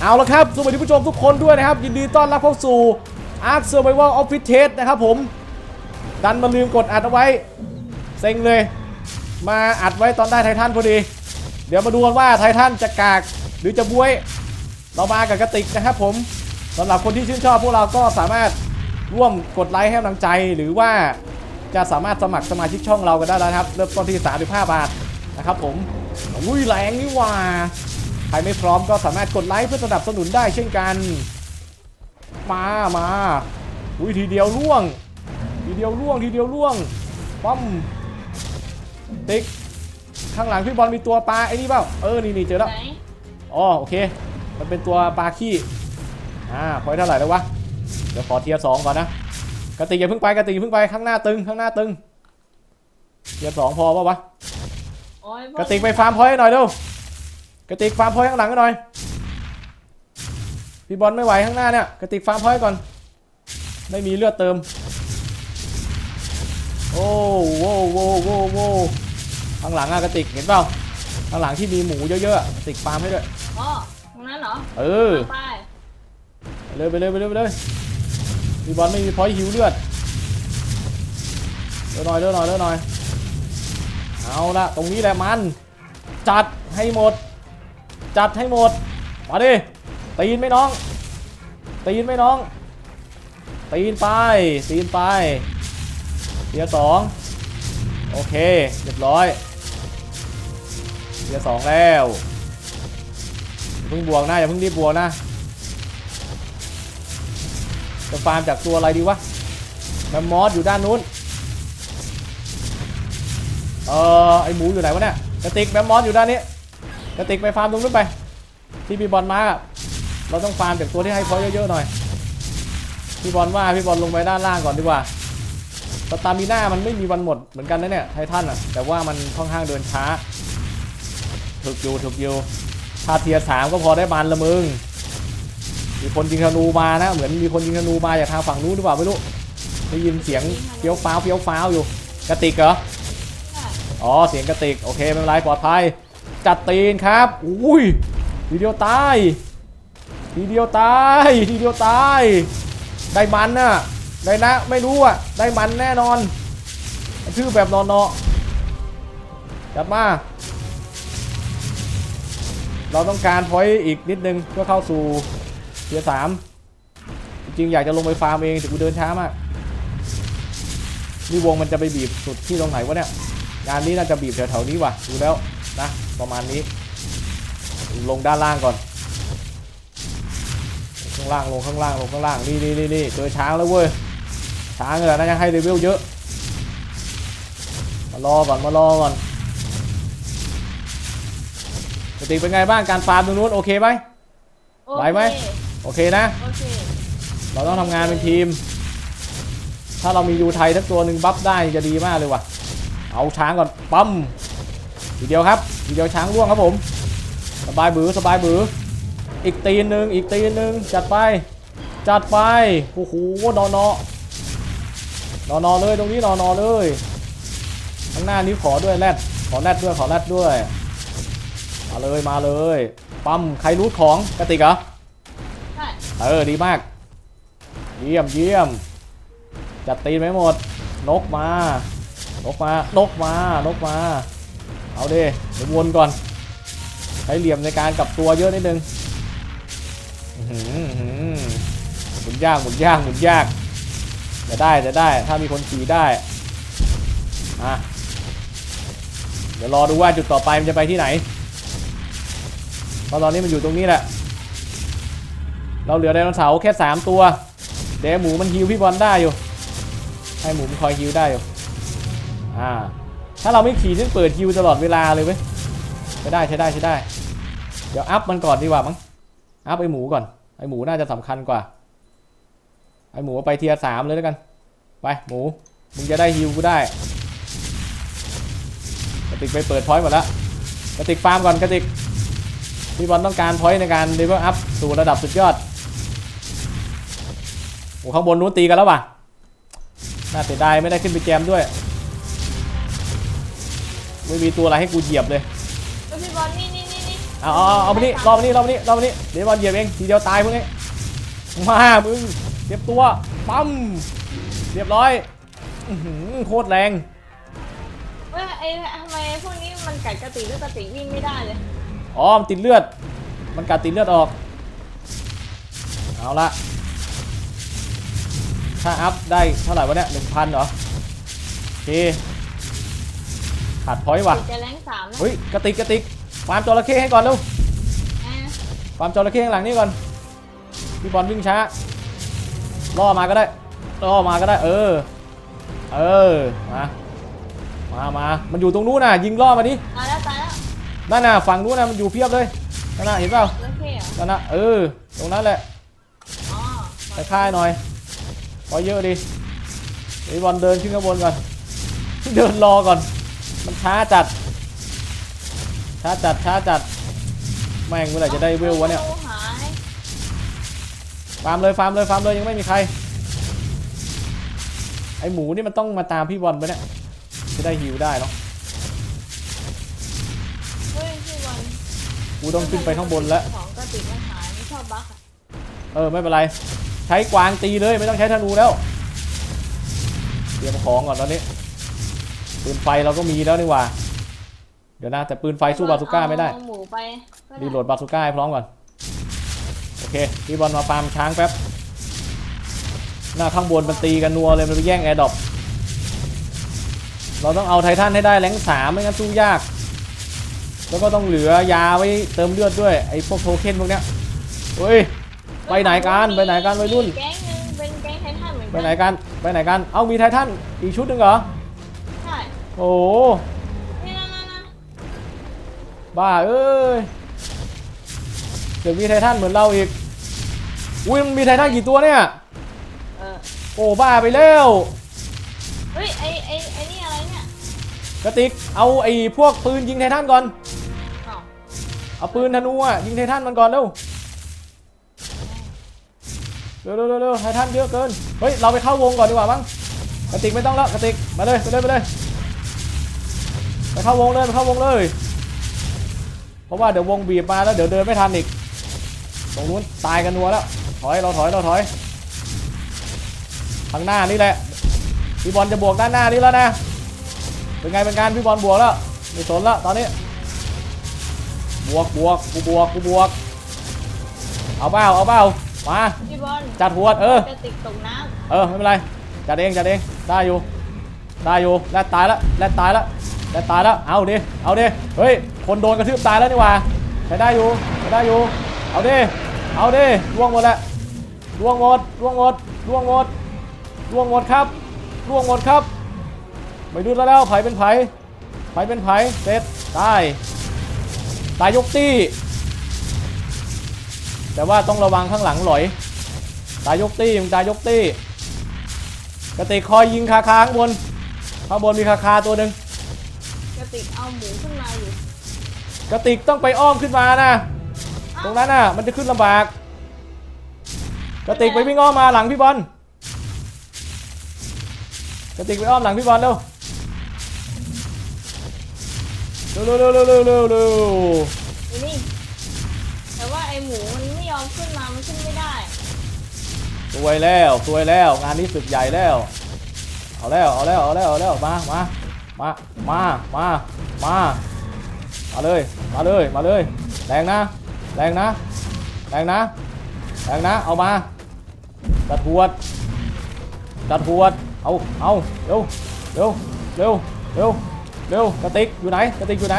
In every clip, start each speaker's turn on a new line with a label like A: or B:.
A: เอาละครับสวัสดีผู้ชมทุกคนด้วยนะครับ ยินดีต้อนรับเข้าสู่ Ark Survival Office Test นะครับผม ดันมาลืมกดอัดเอาไว้ เซ็งเลย มาอัดไว้ตอนได้ไททันพอดี เดี๋ยวมาดูกันว่าไททันจะกากหรือจะบวย เรามากับกระติกนะครับผมสำหรับคนที่ชื่นชอบพวกเราก็สามารถร่วมกดไลค์ให้กำลังใจ หรือว่าจะสามารถสมัครสมาชิกช่องเรากันได้แล้วนะครับ เริ่มต้นที่ 35 บาทนะครับผมอุ้ยแรงนี่ว่า ใครไม่พร้อมก็สามารถกดไลค์เพื่อสนับสนุนได้เช่นกัน มามาอุ้ยทีเดียวล่วง ทีเดียวล่วงทีเดียวล่วงปั๊มติ๊กข้างหลังพี่บอลมีตัวปลาไอ้นี่เปล่าเออนี่นี่เจอแล้ว
B: ไหน
A: อ๋อโอเค มันเป็นตัวปลาขี้อ่าพอยเท่าไหร่แล้ววะเดี๋ยวขอเทียร์สองก่อนนะกระติกอย่าเพิ่งไปกระติกอย่าเพิ่งไปข้างหน้าตึงข้างหน้าตึงเทียร์สองพอปะวะ
B: โอ้ย
A: กระติกไปฟาร์มพอยต์หน่อยเร็ว กระติกฟาร์มพอยต์ข้างหลังกันหน่อย พี่บอลไม่ไหวข้างหน้าเนี่ย กระติกฟาร์มพอยต์ก่อน ไม่มีเลือดเติม โอ้โว้โว้โว้โว้ข้างหลังอะกระติกเห็นเปล่า ข้างหลังที่มีหมูเยอะๆอะกระติกฟาร์มให้ด้วย
B: อ๋อตรงนั้นเหรอ
A: เออ
B: ไป
A: ไปเลยไปเลยไปเลยไปเลยมีบอลไม่มีพอยต์หิวเลือดเร็วหน่อยเร็วหน่อยเร็วหน่อย เอาละตรงนี้แหละมัน จัดให้หมด จัดให้หมด มาดิ ตีนไหม่น้อง ตีนไหม่น้อง ตีนไป ตีนไปเทียสองโอเค เรียบร้อยเทียสองแล้วเพิ่งบวกนะอย่าเพิ่งรีบบวกนะ จะฟาร์มจากตัวอะไรดีวะแมมมอสอยู่ด้านนู้น เออไอหมูอยู่ไหนวะเนี่ยกระติกแมมมอสอยู่ด้านนี้ กระติกไปฟาร์มตรงนู้นไป ที่พี่บอลมาเราต้องฟาร์มจากตัวที่ให้พอยเยอะๆหน่อย พี่บอลว่าพี่บอลลงไปด้านล่างก่อนดีกว่าสตามิน่ามันไม่มีวันหมดเหมือนกันนะเนี่ยไททันอะแต่ว่ามันค่อนข้างเดินช้าถึกอยู่ถึกอยู่ถ้าเทียสามก็พอได้บันละมึง มีคนยิงธนูมานะ เหมือนมีคนยิงธนูมาจากทางฝั่งนู้นหรือเปล่าไม่รู้ได้ยินเสียงเฟี้ยวฟ้าวเฟี้ยวฟ้าวอยู่กระติกเหรออ๋อเสียงกระติกโอเคไม่เป็นไรปลอดภัย จัดตีนครับ อุ้ยทีเดียวตาย ทีเดียวตาย ทีเดียวตาย ได้มันน่ะ ได้นะ ไม่รู้อะ ได้มันแน่นอน ชื่อแบบนอนเนาะจัดมา เราต้องการพอยต์อีกนิดนึงเพื่อเข้าสู่เทียร์สาม จริงอยากจะลงไปฟาร์มเองแต่กูเดินช้ามาก นี่วงมันจะไปบีบสุดที่ตรงไหนวะเนี่ย งานนี้น่าจะบีบแถวๆนี้ว่ะ ดูแล้ว นะ ประมาณนี้ ลงด้านล่างก่อน ข้างล่างลงข้างล่างลงข้างล่าง นี่นี่นี่นี่เจอช้างแล้วเว้ย ช้างเหรอน่าจะให้เลเวลเยอะ มารอก่อนมารอก่อนปกติเป็นไงบ้างการฟาร์มตรงนู้นโอเคไหม
B: โอ
A: ไหวไหม
B: เค
A: โอเคนะ
B: โอเค
A: เราต้องทำงานเป็นทีม ถ้าเรามียูไทยทักตัวหนึ่งบัฟได้จะดีมากเลยว่ะ เอาช้างก่อนปั๊ม ทีเดียวครับทีเดียวช้างร่วงครับผม สบายบือสบายบือ อีกตีนหนึ่งอีกตีนหนึ่งจัดไป จัดไปโอ้โหนอนอนอนอเลยตรงนี้นอนอเลยข้างหน้านี้ขอด้วยแรดขอแรดด้วยขอแรดด้วยมาเลยมาเลยปั๊มใครรูดของกระติกเหรอ
B: ใช่
A: เออดีมาก เยี่ยมเยี่ยมจัดตีนไม่หมด นกมา นกมา นกมา นกมา เอาดิเดี๋ยววนก่อน ใช้เหลี่ยมในการกลับตัวเยอะนิดนึงอื้อหืออื้อหือหมุนยากหมุนยากหมุนยากจะได้จะได้ ถ้ามีคนขี่ได้อะเดี๋ยวรอดูว่าจุดต่อไปมันจะไปที่ไหนเพราะตอนนี้มันอยู่ตรงนี้แหละ เราเหลือไดโนเสาร์แค่ 3 ตัวเดี๋ยวหมูมันฮิวพี่บอลได้อยู่ ให้หมูมันคอยฮิวได้อยู่ อ่า ถ้าเราไม่ขี่นี่เปิดฮิวตลอดเวลาเลยเว้ยใช้ได้ใช้ได้ใช้ได้ เดี๋ยวอัพมันก่อนดีกว่ามั้ง อัพไอหมูก่อน ไอหมูน่าจะสำคัญกว่า ไอหมูไปเทียร์สามเลยแล้วกัน ไปหมู มึงจะได้ฮิวกูได้กระติกไปเปิดพอยต์หมดแล้วกระติกฟาร์มก่อนกระติกพี่บอลต้องการพอยต์ในการเลเวลอัพสู่ระดับสุดยอดโอ้ข้างบนนู้นตีกันแล้วว่ะ น่าเสียดายไม่ได้ขึ้นไปแจมด้วย ไม่มีตัวอะไรให้กูเหยียบเลย
B: แล้วพี่บอลนี่นี่นี่นี่
A: เอาเอาเอาเอามานี่รอมานี่รอมานี่รอมานี่เดี๋ยวบอลเหยียบเองทีเดียวตายพวกนี้มามึงเตรียมตัวปั๊มเรียบร้อยอื้อหือโคตรแรง
B: เว้ยไอ้ทำไมพวกนี้มันกัดกระติกแล้วกระติกวิ่งไม่ได้เลย
A: อ๋อมันติดเลือด มันกัดติดเลือดออกเอาละถ้าอัพได้เท่าไหร่วะเนี่ยหนึ่งพันเหรอโอเค ขาดพอยต์ว่ะ
B: ติดจะแรงสามแล้ว
A: เฮ้ยกระติกกระติกฟาร์มจระเข้ให้ก่อนเร็ว
B: อะ
A: ฟาร์มจระเข้ข้างหลังนี่ก่อนพี่บอลวิ่งช้าล่อมาก็ได้ล่อมาก็ได้ เออ เออมามามามันอยู่ตรงนู้นน่ะ ยิงล่อมาดิ
B: ตายแล้วตายแล้ว
A: นั่นน่ะฝั่งนู้นน่ะมันอยู่เพียบเลยนั่นน่ะเห็นเปล่า
B: เลือดเท่เหรอ
A: นั่นน่ะเออตรงนั้นแหละ
B: อ๋อ
A: ไปค่ายหน่อยพอเยอะดิไอ้บอลเดินขึ้นข้างบนก่อน เดินรอก่อน มันช้าจัด ช้าจัด ช้าจัด แม่งเมื่อไหร่จะได้เวลวะเนี่ย
B: อาหาย
A: ฟาร์มเลยฟาร์มเลยฟาร์มเลยยังไม่มีใคร ไอหมูนี่มันต้องมาตามพี่บอลไปเนี่ยจะได้ฮิวได้เนาะ
B: เฮ้ยพี่บอล
A: กูต้องขึ้นไปข้างบนแล้ว
B: ของกระติกมันหายไม่ชอบบั๊กอะ
A: เออไม่เป็นไร ใช้กวางตีเลยไม่ต้องใช้ธนูแล้วเตรียมของก่อนตอนนี้ ปืนไฟเราก็มีแล้วนี่หว่า เดี๋ยวนะแต่ปืนไฟสู้บาซูก้าไม่ได้
B: เอหมูไปก็ไรี
A: โหลดบาซูก้าให้พร้อมก่อน โอเคพี่บอลมาฟาร์มช้างแป๊บ หน้าข้างบนมันตีกันนัวเลยมันไปแย่งแอร์ดรอปเราต้องเอาไททันให้ได้แรงค์สามไม่งั้นสู้ยาก แล้วก็ต้องเหลือยาไว้เติมเลือดด้วยไอ้พวกโทเค็นพวกเนี้ยเฮ้ย ไปไหนกันไปไหนกันวัยรุ่น
B: มีแก๊งหนึงเป็นแก๊งไททันเหมือน
A: ไป
B: กั
A: ไหนกันไปไหนกัน เอามีไททันอีกชุดหนึ่งเหรอ
B: ใช่
A: โอ้โห
B: นี่นั่นนั่นนั่น
A: บ้าเอ้ยเดี๋ยวมีไททันเหมือนเราอีก อุ้ยมันมีไททันกี่ตัวเนี่ย
B: เออ
A: โอ้บ้าไปแล้ว
B: เฮ้ย ไอ้ไอ้ไอ้นี่อะไรเนี่ย
A: กระติก เอาไอ้พวกปืนยิงไททันก่อน
B: อ้าว
A: เอาปืนธนูอะยิงไททันมันก่อนเร็ว เร็วเร็วเร็วเร็วไททันเยอะเกิน เฮ้ย เราไปเข้าวงก่อนดีกว่ามั้งกระติกไม่ต้องแล้วกระติก มาเลย ไปเลย ไปเลย ไปเข้าวงเลยไปเข้าวงเลย เพราะว่าเดี๋ยววงบีบมาแล้วเดี๋ยวเดินไม่ทันอีก ตรงนู้นตายกันนัวแล้ว ถอยเราถอยเราถอย ทางหน้านี่แหละ พี่บอลจะบวกด้านหน้านี้แล้วนะ เป็นไงเป็นการพี่บอลบวกแล้วไม่สนแล้วตอนนี้ บวกบวกกูบวกกูบวก เอาเบ้าเอาเบ้ามา
B: พี่บอล
A: จัดหัวเออ
B: กระติกตกน้
A: เออไม่เป็นไร จัดเองจัดเองได้อยู่ ได้อยู่แลดตายแล้วแลดตายแล้ว แลดตายแล้ว เอาดิ เอาดิ เฮ้ย คนโดนกระทืบตายแล้วนี่ว่าใช้ได้อยู่ใช้ได้อยู่ เอาดิ เอาดิล่วงหมดแล้วล่วงหมดล่วงหมดล่วงหมดล่วงหมดครับล่วงหมดครับ ไม่ดูแล้วแล้วไผเป็นไผไผเป็นไผเสร็จตาย ตายยกตี้ แต่ว่าต้องระวังข้างหลังหลอย ตายยกตี้มึงตายยกตี้กระติกคอยยิงคาค้างบน ข้างบนมีคาคาตัวหนึ่ง
B: กระติกเอาหมูขึ้นมาอยู่
A: กระติกต้องไปอ้อมขึ้นมานะ ตรงนั้นน่ะ มันจะขึ้นลำบาก กระติกไปวิ่งอ้อมมาหลังพี่บอล กระติกไปอ้อมหลังพี่บอลเร็วเร็วเร็วเร็วเร็วเร็วเร็ว
B: ไอ้นี่แต่ว่าไอหมูมันไม่ยอมขึ้นมา มันขึ้นไม่ได้
A: สวยแล้วสวยแล้ว งานนี้สึกใหญ่แล้ว เอาแล้ว เอาแล้ว เอาแล้ว เอาแล้ว มา มา มา มา มา มา มาเลย มาเลย มาเลย แรงนะ แรงนะ แรงนะ แรงนะ เอามาจัดหวดจัดหวดเอา เอาเร็ว เร็ว เร็ว เร็ว เร็วกระติกอยู่ไหนกระติกอยู่ไหน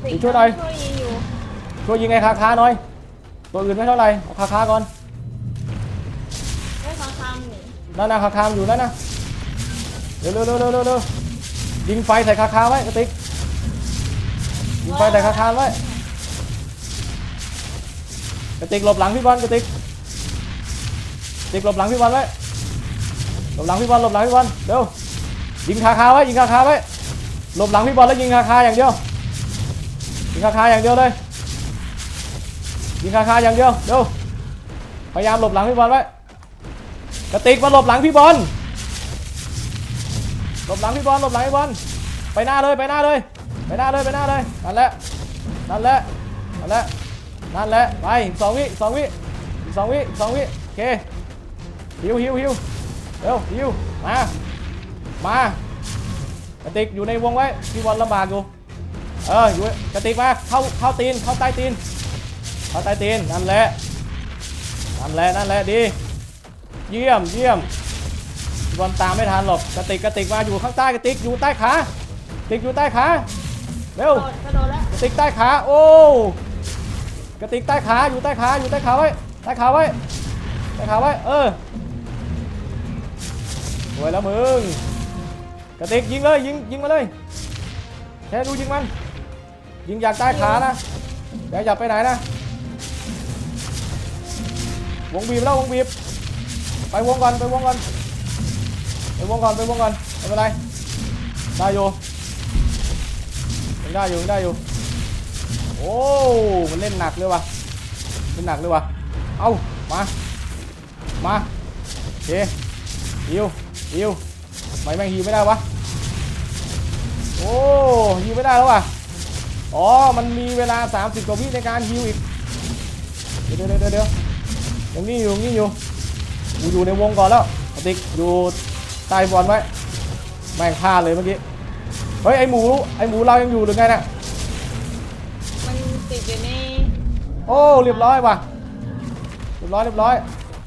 B: กระติก
A: ช่วยหน่อย
B: ช่วยยิงอยู่
A: ช่วยยิงไอ้คาคาหน่อย ตัวอื่นไม่เท่าไหร่เอาคาคาก่อน
B: ไม่ฟังคำหนี
A: นั่นนะคาคามอยู่นั่นนะเร็วเร็วเร็วเร็วเร็วเร็ว ยิงไฟใส่คาคาไว้กระติกยิงไฟใส่คาคาไว้กระติกหลบหลังพี่บอลกระติกติกหลบหลังพี่บอลไว้หลบหลังพี่บอลหลบหลังพี่บอลเร็วยิงคาคาไว้ยิงคาคาไว้หลบหลังพี่บอลแล้วยิงคาคาอย่างเดียวยิงคาคาอย่างเดียวเลยยิงคาคาอย่างเดียวเร็วพยายามหลบหลังพี่บอลไว้กระติกมาหลบหลังพี่บอล หลบหลังพี่บอลหลบหลังพี่บอลไปหน้าเลยไปหน้าเลย ไปหน้าเลยไปหน้าเลยนั่นแหละนั่นแหละนั่นแหละนั่นแหละไปสองวิสองวิสองวิสองวิโอเคฮิวฮิวฮิวเร็วฮิวมามากระติกอยู่ในวงไว้พี่บอลลำบากอยู่เอออยู่กระติกมาเข้าเข้าตีนเข้าใต้ตีนเข้าใต้ตีนนั่นแหละนั่นแหละนั่นแหละดี เยี่ยมเยี่ยม บอลตามไม่ทันหรอกกระติกกระติกมาอยู่ข้างใต้กระติกอยู่ใต้ขากระติกอยู่ใต้ขาเร็ว
B: โดดกระโดดแล้ว
A: กระติกใต้ขาโอ้กระติกใต้ขาอยู่ใต้ขาอยู่ใต้ขาไว้ใต้ขาไว้ใต้ขาไว้เออสวยแล้วมึงกระติกยิงเลยยิงยิงมาเลยแค่ดูยิงมันยิงอยากใต้ขานะอย่าอย่าไปไหนนะวงบีบแล้ววงบีบไปวงก่อนไปวงก่อน ไปวงก่อนไปวงก่อนไม่เป็นไรได้อยู่ยังได้อยู่ยังได้อยู่โอ้มันเล่นหนักเลยว่ะเล่นหนักเลยว่ะเอามามาโอเคฮิวฮิวทำไมแม่งฮิวไม่ได้วะโอ้ฮิวไม่ได้แล้ววะอ๋อมันมีเวลา 30กว่าวิในการฮิวอีกเดี๋ยวเดี๋ยวเดี๋ยวเดี๋ยวยังนี่อยู่ยังนี่อยู่กูอยู่ในวงก่อนแล้วติ๊กอยู่ ใต้บอลไว้แม่งพลาดเลยเมื่อกี้ เฮ้ยไอหมูไอหมูเรายังอยู่หรือไงเนี่ย
B: มันติดอยู่ใน
A: โอ้เรียบร้อยว่ะเรียบร้อยเรียบร้อย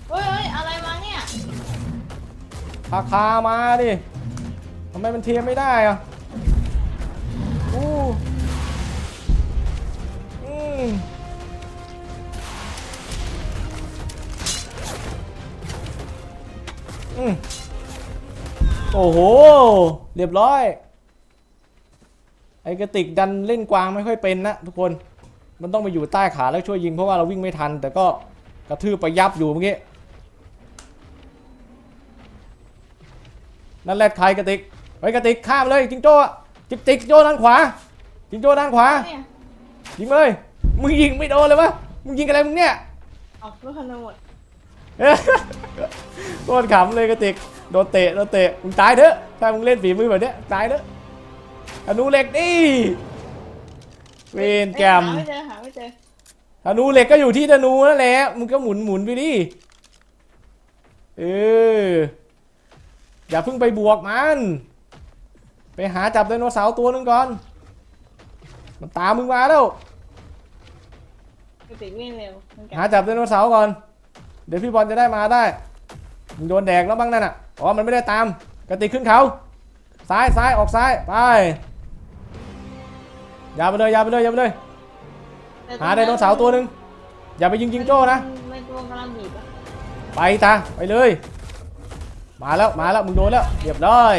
B: เฮ้ยเฮ้ยอะไรมาเนี่ย
A: พาคามาดิทำไมมันเทียมไม่ได้อะอู้อืม โอ้โห เรียบร้อย ไอ้กระติกดันเล่นกวางไม่ค่อยเป็นนะทุกคน มันต้องไปอยู่ใต้ขาแล้วช่วยยิงเพราะว่าเราวิ่งไม่ทัน แต่ก็กระทืบไปยับอยู่เมื่อกี้ นั่นแหละใครกระติกไปกระติกข้ามเลยจิงโจ้อะจิกติกโจ้ด้านขวา จิงโจ้ด้านขวา
B: เนี่ย
A: ยิงมาเลย มึงยิงไม่โดนเลยวะ มึงยิงอะไรมึงเนี่ย
B: ออกลูกขนหมด
A: เอ้ยโคตรขำเลยกระติก โดนเตะโดนเตะมึงตายเถอะถ้ามึงเล่นฝีมือแบบเนี้ยตายเถอะอนุเหล็กดิเวนแกรม
B: หาไม่เจอหาไม่เจอ
A: ธนูเหล็กก็อยู่ที่ธนูนั่นแหละมึงก็หมุนหมุนไปดิเอออย่าเพิ่งไปบวกมัน ไปหาจับไดโนเสาร์ตัวหนึงก่อน มันตามมึงมาแล้ว
B: กระติกวิ่งเร็วมันแก
A: หาจับไดโนเสาร์ก่อน เดี๋ยวพี่บอลจะได้มาได้ มึงโดนแดกแล้วบ้างนั่นอะ อ๋อ มันไม่ได้ตาม กระติกขึ้นเขา ซ้ายซ้ายออกซ้าย ไป อย่าไปเลยอย่าไปเลยอย่าไปเลย หาไดโนเสาร์ตัวหนึ่งอย่าไปยิงยิงโจ้นะ
B: ไม่ตัวกำลังบีบอะ
A: ไปตาไปเลย มาแล้วมาแล้วมึงโดนแล้วเรียบร้อย